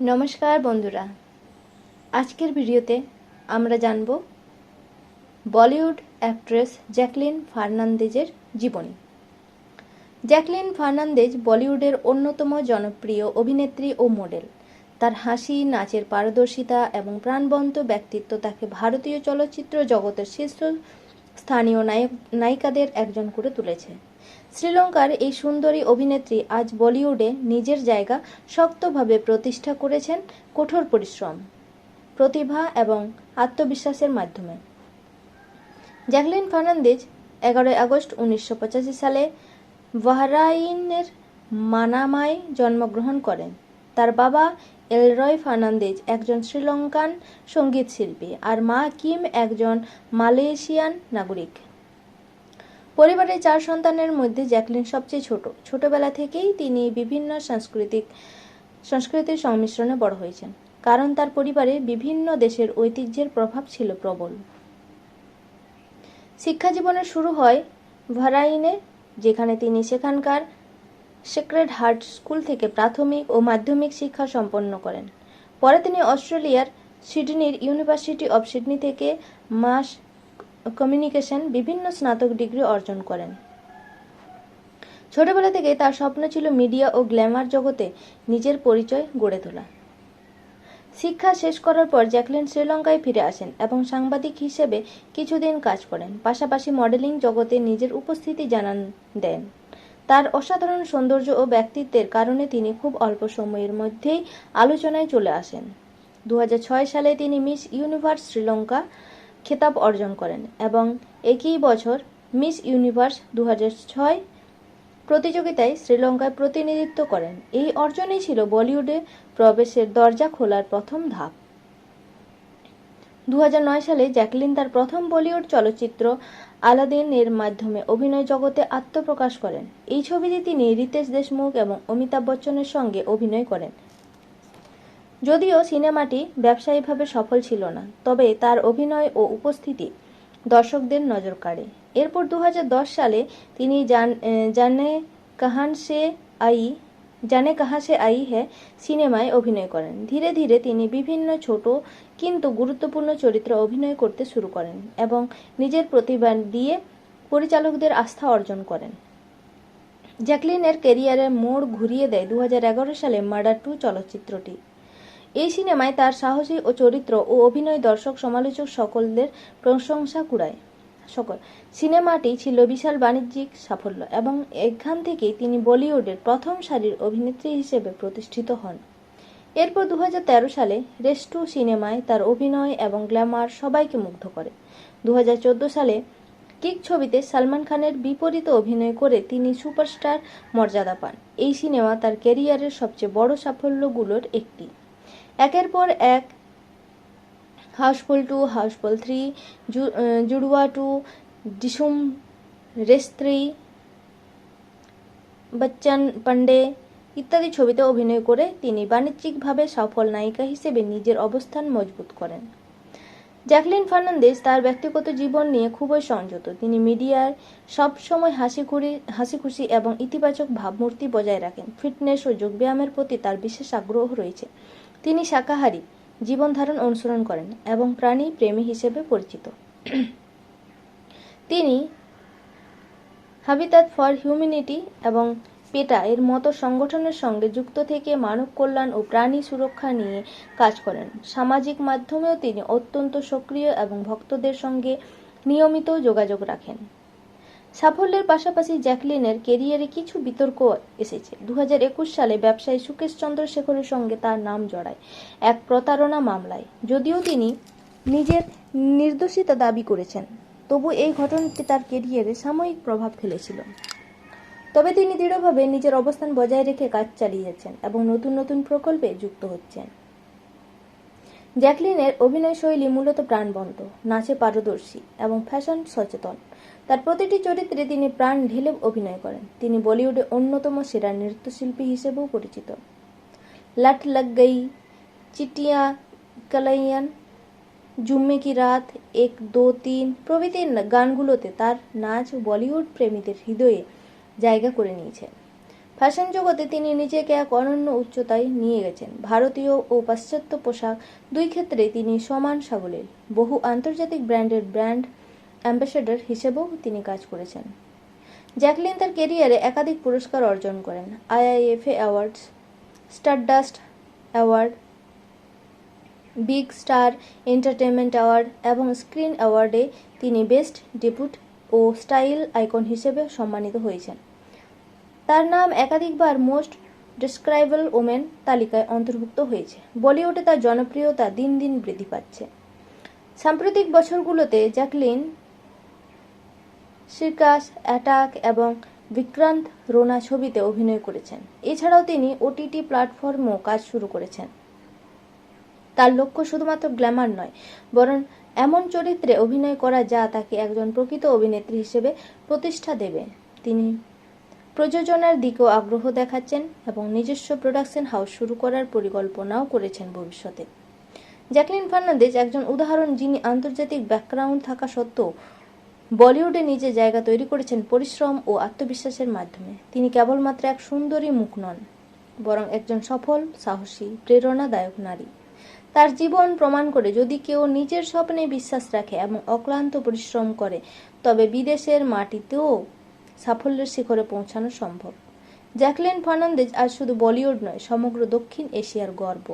নমস্কার বন্ধুরা। আজকের ভিডিওতে আমরা জানব বলিউড অ্যাক্ট্রেস জ্যাকলিন ফার্নান্দেজের জীবনী। জ্যাকলিন ফার্নান্দেজ বলিউডের অন্যতম জনপ্রিয় অভিনেত্রী ও মডেল। তার হাসি, নাচের পারদর্শিতা এবং প্রাণবন্ত ব্যক্তিত্ব তাকে ভারতীয় চলচ্চিত্র জগতের শীর্ষ স্থানীয় নায়ক, নায়িকাদের একজন করে তুলেছে। শ্রীলঙ্কার এই সুন্দরী অভিনেত্রী আজ বলিউডে নিজের জায়গা শক্তভাবে প্রতিষ্ঠা করেছেন কঠোর পরিশ্রম, প্রতিভা এবং আত্মবিশ্বাসের মাধ্যমে। জ্যাকলিন ফার্নান্দেজ, এগারোই আগস্ট উনিশশো পঁচাশি সালে বাহরাইনের মানামায় জন্মগ্রহণ করেন। তার বাবা এলরয় ফার্নান্দেজ একজন শ্রীলঙ্কান সংগীত শিল্পী আর মা কিম একজন মালয়েশিয়ান নাগরিক। পরিবারের চার সন্তানের মধ্যে জ্যাকলিন সবচেয়ে ছোট। ছোটবেলা থেকেই তিনি বিভিন্ন সাংস্কৃতিক সংস্কৃতির সংমিশ্রণে বড় হয়েছেন, কারণ তার পরিবারে বিভিন্ন দেশের ঐতিহ্যের প্রভাব ছিল প্রবল। শিক্ষা জীবনের শুরু হয় ভারাইনে, যেখানে তিনি সেখানকার সেক্রেড হার্ট স্কুল থেকে প্রাথমিক ও মাধ্যমিক শিক্ষা সম্পন্ন করেন। পরে তিনি অস্ট্রেলিয়ার সিডনির ইউনিভার্সিটি অব সিডনি থেকে মাস কমিউনিকেশন, বিভিন্ন স্নাতক ডিগ্রি অর্জন করেন। ছোটবেলা থেকে তার স্বপ্ন ছিল মিডিয়া ও গ্ল্যামার জগতে নিজের পরিচয় গড়ে তোলা। শিক্ষা শেষ করার পর জ্যাকলিন শ্রীলঙ্কায় ফিরে আসেন এবং সাংবাদিক হিসেবে কিছুদিন কাজ করেন। পাশাপাশি মডেলিং জগতে নিজের উপস্থিতি জানান দেন। তার অসাধারণ সৌন্দর্য ও ব্যক্তিত্বের কারণে তিনি খুব অল্প সময়ের মধ্যেই আলোচনায় চলে আসেন। দুহাজার ছয় সালে তিনি মিস ইউনিভার্স শ্রীলঙ্কা খেতাব অর্জন করেন এবং একই বছর মিস ইউনিভার্স দু হাজার ছয় প্রতিযোগিতায় শ্রীলঙ্কায় প্রতিনিধিত্ব করেন। এই অর্জনই ছিল বলিউডে প্রবেশের দরজা খোলার প্রথম ধাপ। দু হাজার নয় সালে জ্যাকলিন তার প্রথম বলিউড চলচ্চিত্র আলাদিন এর মাধ্যমে অভিনয় জগতে আত্মপ্রকাশ করেন। এই ছবিতে তিনি রিতেশ দেশমুখ এবং অমিতাভ বচ্চনের সঙ্গে অভিনয় করেন। যদিও সিনেমাটি ব্যবসায়িকভাবে সফল ছিল না, তবে তার অভিনয় ও উপস্থিতি দর্শকদের নজর কাড়ে। এরপর দু হাজার দশ সালে তিনি জান জানে কাহান সে আই জানে কাহা সে আই হ্যাঁ সিনেমায় অভিনয় করেন। ধীরে ধীরে তিনি বিভিন্ন ছোট কিন্তু গুরুত্বপূর্ণ চরিত্রে অভিনয় করতে শুরু করেন এবং নিজের প্রতিভা দিয়ে পরিচালকদের আস্থা অর্জন করেন। জ্যাকলিনের ক্যারিয়ারের মোড় ঘুরিয়ে দেয় দু হাজার এগারো সালে মার্ডার টু চলচ্চিত্রটি। এই সিনেমায় তার সাহসী ও চরিত্র ও অভিনয় দর্শক সমালোচক সকলদের প্রশংসা কুড়ায়। সকল। সিনেমাটি ছিল বিশাল বাণিজ্যিক সাফল্য এবং এখান থেকেই তিনি বলিউডের প্রথম সারির অভিনেত্রী হিসেবে প্রতিষ্ঠিত হন। এরপর দু হাজার তেরো সালে রেস্টু সিনেমায় তার অভিনয় এবং গ্ল্যামার সবাইকে মুগ্ধ করে। দু হাজার চোদ্দ সালে কিক ছবিতে সালমান খানের বিপরীতে অভিনয় করে তিনি সুপারস্টার মর্যাদা পান। এই সিনেমা তার ক্যারিয়ারের সবচেয়ে বড় সাফল্যগুলোর একটি। একের পর এক Housefull two Housefull three Judwaa two Dishoom রেস্ত্রী Bachchan Pandey ইত্যাদি ছবিতে অভিনয় করে তিনি বাণিজ্যিকভাবে সফল নায়িকা হিসেবে নিজের অবস্থান মজবুত করেন। জ্যাকলিন ফার্নান্দেজ তার ব্যক্তিগত জীবন নিয়ে খুবই সংযত। তিনি মিডিয়ার সব সময় হাসি খুশি হাসি খুশি এবং ইতিবাচক ভাবমূর্তি বজায় রাখেন। ফিটনেস ও যোগব্যায়ামের প্রতি তার বিশেষ আগ্রহ রয়েছে। তিনি শাকাহারী জীবনধারণ অনুসরণ করেন এবং প্রাণী প্রেমী হিসেবে পরিচিত। তিনি হাবিতাত ফর হিউম্যানিটি এবং পেটা এর মতো সংগঠনের সঙ্গে যুক্ত থেকে মানব কল্যাণ ও প্রাণী সুরক্ষা নিয়ে কাজ করেন। সামাজিক মাধ্যমেও তিনি অত্যন্ত সক্রিয় এবং ভক্তদের সঙ্গে নিয়মিত যোগাযোগ রাখেন। সাফল্যের পাশাপাশি জ্যাকলিনের কেরিয়ারে কিছু বিতর্ক এসেছে। দু হাজার একুশ সালে ব্যবসায়ী সুকেশ চন্দ্র শেখরের সঙ্গে তার নাম জড়ায় এক প্রতারণা মামলায়। যদিও তিনি নিজের নির্দোষিতা দাবি করেছেন, তবু এই ঘটনাটি তার কেরিয়ারে সাময়িক প্রভাব ফেলেছিল। তবে তিনি দৃঢ়ভাবে নিজের অবস্থান বজায় রেখে কাজ চালিয়েছেন এবং নতুন নতুন প্রকল্পে যুক্ত হচ্ছেন। জ্যাকলিনের অভিনয় শৈলী মূলত প্রাণবন্ত, নাচে পারদর্শী এবং ফ্যাশন সচেতন। তার প্রতিটি চরিত্রে তিনি প্রাণ ঢেলে অভিনয় করেন। তিনি বলিউডে অন্যতম সেরা নৃত্যশিল্পী হিসেবেও পরিচিত। লাট লাগ গই চিটিয়া কালাইয়ান, জুম্মে কি রাত, এক, দো, তিন প্রভৃতি গানগুলোতে তার নাচ বলিউড প্রেমীদের হৃদয়ে জায়গা করে নিয়েছে ফ্যাশন জগতে তিনি নিজেকে এক অনন্য উচ্চতায় নিয়ে গেছেন। ভারতীয় ও পাশ্চাত্য পোশাক দুই ক্ষেত্রে তিনি সমান সাবলীল। বহু আন্তর্জাতিক ব্র্যান্ডের ব্র্যান্ড অ্যাম্বাসেডর হিসেবেও তিনি কাজ করেছেন। জ্যাকলিন তার কেরিয়ারে একাধিক পুরস্কার অর্জন করেন। IIFA awards, Stardust award, Big Star Entertainment award এবং স্ক্রিন অ্যাওয়ার্ডে তিনি বেস্ট ডেপুট ও স্টাইল আইকন হিসেবে সম্মানিত হয়েছেন। তার নাম একাধিকবার মোস্ট ডিসক্রাইবল ওমেন তালিকায় অন্তর্ভুক্ত হয়েছে। বলিউডে তার জনপ্রিয়তা দিন দিন বৃদ্ধি পাচ্ছে। সাম্প্রতিক বছরগুলোতে জ্যাকলিন সিরকাস অ্যাটাক এবং বিক্রান্ত রোনা ছবিতে অভিনয় করেছেন। এছাড়াও তিনি ওটিটি প্ল্যাটফর্মও কাজ শুরু করেছেন। তার লক্ষ্য শুধুমাত্র গ্ল্যামার নয়, বরং এমন চরিত্রে অভিনয় করা যা তাকে একজন প্রকৃত অভিনেত্রী হিসেবে প্রতিষ্ঠা দেবে। তিনি প্রযোজনার দিকেও আগ্রহ দেখাচ্ছেন এবং নিজস্ব প্রোডাকশন হাউস শুরু করার পরিকল্পনাও করেছেন ভবিষ্যতে। জ্যাকলিন ফার্নান্দেজ একজন উদাহরণ যিনি আন্তর্জাতিক ব্যাকগ্রাউন্ড থাকা সত্ত্বেও বলিউডে নিজের জায়গা তৈরি করেছেন পরিশ্রম ও আত্মবিশ্বাসের মাধ্যমে। তিনি কেবলমাত্র এক সুন্দরী মুখ নন, বরং একজন সফল, সাহসী, প্রেরণাদায়ক নারী। তার জীবন প্রমাণ করে যদি কেউ নিজের স্বপ্নে বিশ্বাস রাখে এবং অক্লান্ত পরিশ্রম করে, তবে বিদেশের মাটিতেও সাফল্যের শিখরে পৌঁছানো সম্ভব। জ্যাকলিন ফার্নান্দেজ আজ শুধু বলিউড নয় সমগ্র দক্ষিণ এশিয়ার গর্ব।